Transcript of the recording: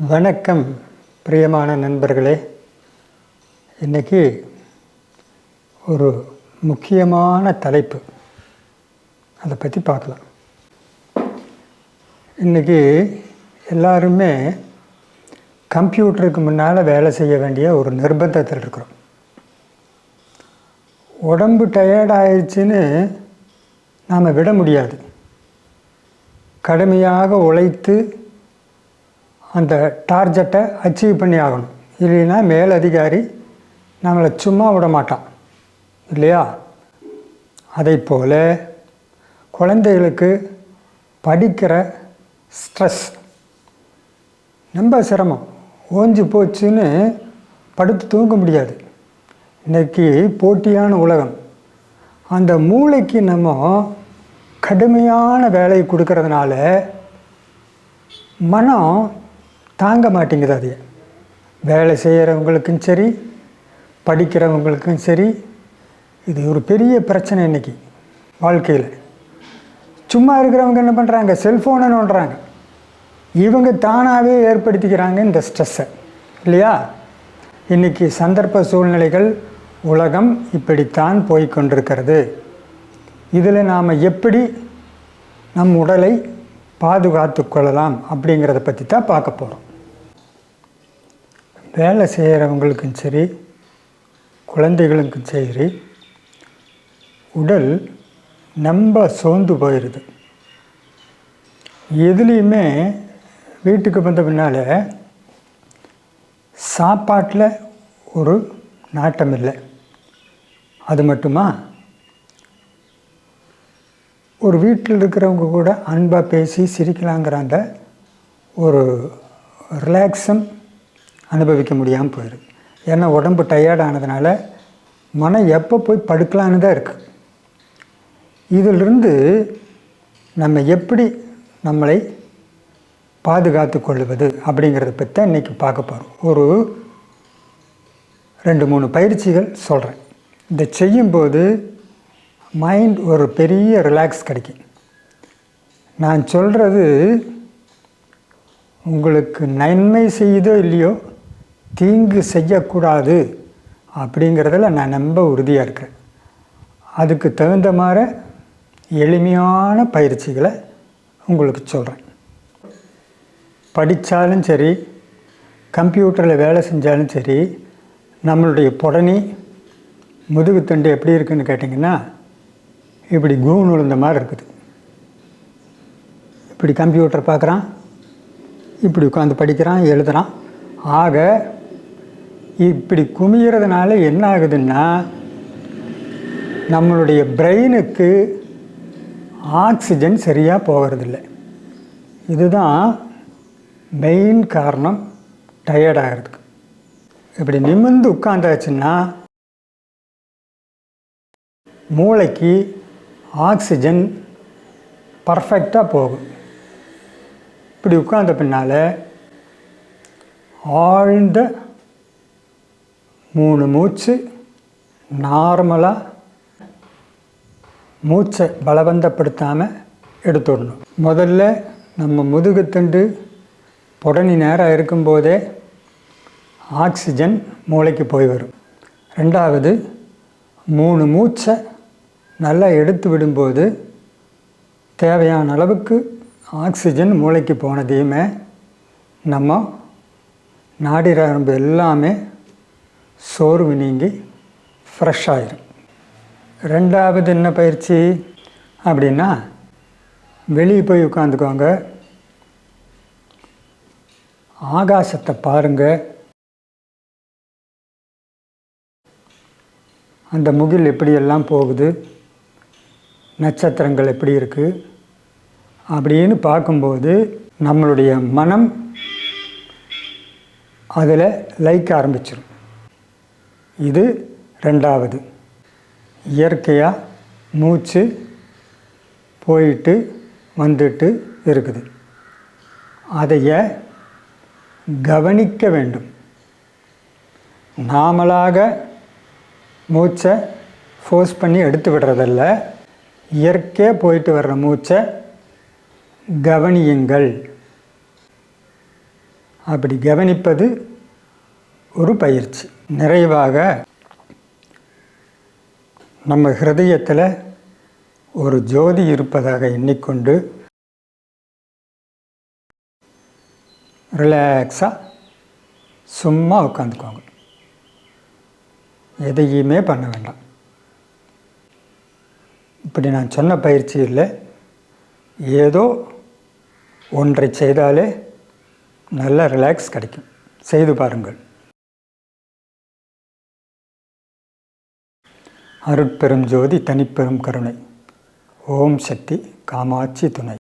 வணக்கம் பிரியமான நண்பர்களே. இன்றைக்கி ஒரு முக்கியமான தலைப்பு. அதை பற்றி பார்க்கலாம். இன்றைக்கி எல்லாருமே கம்ப்யூட்டருக்கு முன்னால் வேலை செய்ய வேண்டிய ஒரு நிர்பந்தத்தில் இருக்கிறோம். உடம்பு டயர்டாயிடுச்சுன்னு நாம் விட முடியாது. கடுமையாக உழைத்து அந்த டார்கெட்டை அச்சீவ் பண்ணி ஆகணும் இல்லைன்னா மேலதிகாரி நம்மளை சும்மா விட மாட்டான். இல்லையா? அதை போல் குழந்தைகளுக்கு படிக்கிற ஸ்ட்ரெஸ் ரொம்ப சிரமம். ஓஞ்சி போச்சுன்னு படுத்து தூங்க முடியாது. இன்றைக்கி போட்டியான உலகம். அந்த மூளைக்கு நம்ம கடுமையான வேலையை கொடுக்கறதுனால மனம் தாங்க மாட்டேங்குது அது. வேலை செய்கிறவங்களுக்கும் சரி படிக்கிறவங்களுக்கும் சரி இது ஒரு பெரிய பிரச்சனை இன்றைக்கி வாழ்க்கையில். சும்மா இருக்கிறவங்க என்ன பண்ணுறாங்க செல்ஃபோனை நோண்டுறாங்க. இவங்க தானாகவே ஏற்படுத்திக்கிறாங்க இந்த ஸ்ட்ரெஸ்ஸை. இல்லையா? இன்றைக்கி சந்தர்ப்ப சூழ்நிலைகள் உலகம் இப்படித்தான் போய்கொண்டிருக்கிறது இதில் நாம் எப்படி நம் உடலை பாதுகாத்து கொள்ளலாம் அப்படிங்கிறத பற்றி தான் பார்க்க போகிறோம் வேலை செய்கிறவங்களுக்கும் சரி குழந்தைகளுக்கும் சரி உடல் ரொம்ப சோர்ந்து போயிடுது எதுலேயுமே வீட்டுக்கு வந்த பின்னால் சாப்பாட்டில் ஒரு நாட்டம் இல்லை. அது மட்டுமா? ஒரு வீட்டில் இருக்கிறவங்க கூட அன்பாக பேசி சிரிக்கலாங்கிற அந்த ஒரு ரிலாக்ஸும் அனுபவிக்க முடியாமல் போயிடும் ஏன்னா உடம்பு டயர்ட் ஆனதுனால மனம் எப்போ போய் படுக்கலான்னு தான் இருக்குது இதிலிருந்து நம்ம எப்படி நம்மளை பாதுகாத்து கொள்வது அப்படிங்கிறத பற்றி தான் இன்றைக்கி பார்க்க போகிறோம் ஒரு ரெண்டு மூணு பயிற்சிகள் சொல்கிறேன் இதை செய்யும்போது மைண்ட் ஒரு பெரிய ரிலாக்ஸ் கிடைக்கும். நான் சொல்கிறது உங்களுக்கு நன்மை செய்யுதோ இல்லையோ தீங்கு செய்யக்கூடாது அப்படிங்கிறதுல நான் ரொம்ப உறுதியாக இருக்கிறேன் அதுக்கு தகுந்த மாதிரி எளிமையான பயிற்சிகளை உங்களுக்கு சொல்கிறேன் படித்தாலும் சரி கம்ப்யூட்டரில் வேலை செஞ்சாலும் சரி நம்மளுடைய புடனி முதுகுத்தண்டு எப்படி இருக்குதுன்னு கேட்டிங்கன்னா இப்படி கூன் விழுந்த மாதிரி இருக்குது. இப்படி கம்ப்யூட்டர் பார்க்குறான் இப்படி உட்காந்து படிக்கிறான் எழுதுகிறான் ஆக இப்படி குமிகிறதுனால என்ன ஆகுதுன்னா நம்மளுடைய பிரெயினுக்கு ஆக்சிஜன் சரியாக போகிறதில்ல இதுதான் மெயின் காரணம் டயர்ட் ஆகிறதுக்கு இப்படி நிமிர்ந்து உட்காந்தாச்சுன்னா மூளைக்கு ஆக்சிஜன் பர்ஃபெக்டாக போகும். இப்படி உட்கார்ந்த பின்னால் ஆழ்ந்த மூணு மூச்சு நார்மலாக மூச்சை பலவந்தப்படுத்தாமல் எடுத்துடணும். முதல்ல நம்ம முதுகுத்தண்டு புடனி நேரம் இருக்கும்போதே ஆக்சிஜன் மூளைக்கு போய் வரும். ரெண்டாவது மூணு மூச்சை நல்லா எடுத்து விடும்போது தேவையான அளவுக்கு ஆக்சிஜன் மூளைக்கு போனதையுமே நம்ம நாடி நரம்பு எல்லாமே சோர்வு நீங்கி ஃப்ரெஷ் ஆயிரும். ரெண்டாவது என்ன பயிற்சி அப்படின்னா வெளியே போய் உட்காந்துக்கோங்க ஆகாசத்தை பாருங்கள் அந்த முகில் எப்படியெல்லாம் போகுது? நட்சத்திரங்கள் எப்படி இருக்குது அப்படின்னு பார்க்கும்போது நம்மளுடைய மனம் அதில் லைக்க ஆரம்பிச்சிடும் இது ரெண்டாவது. இயற்கையாக மூச்சு போயிட்டு வந்துட்டு இருக்குது. அதைய கவனிக்க வேண்டும். நாமளாக மூச்சை ஃபோர்ஸ் பண்ணி எடுத்து விடுறதில்ல. இயற்கையாக போயிட்டு வர்ற மூச்சை கவனியுங்கள். அப்படி கவனிப்பது ஒரு பயிற்சி. நிறைவாக நம்ம ஹிருதயத்தில் ஒரு ஜோதி இருப்பதாக எண்ணிக்கொண்டு ரிலாக்ஸாக சும்மா உட்காந்துக்கோங்க. எதையுமே பண்ண வேண்டாம். இப்படி நான் சொன்ன பயிற்சி இல்லை ஏதோ ஒன்றை செய்தாலே நல்ல ரிலாக்ஸ் கிடைக்கும். செய்து பாருங்கள். அருட்பெரும் ஜோதி தனிப்பெரும் கருணை. ஓம் சக்தி காமாட்சி துணை.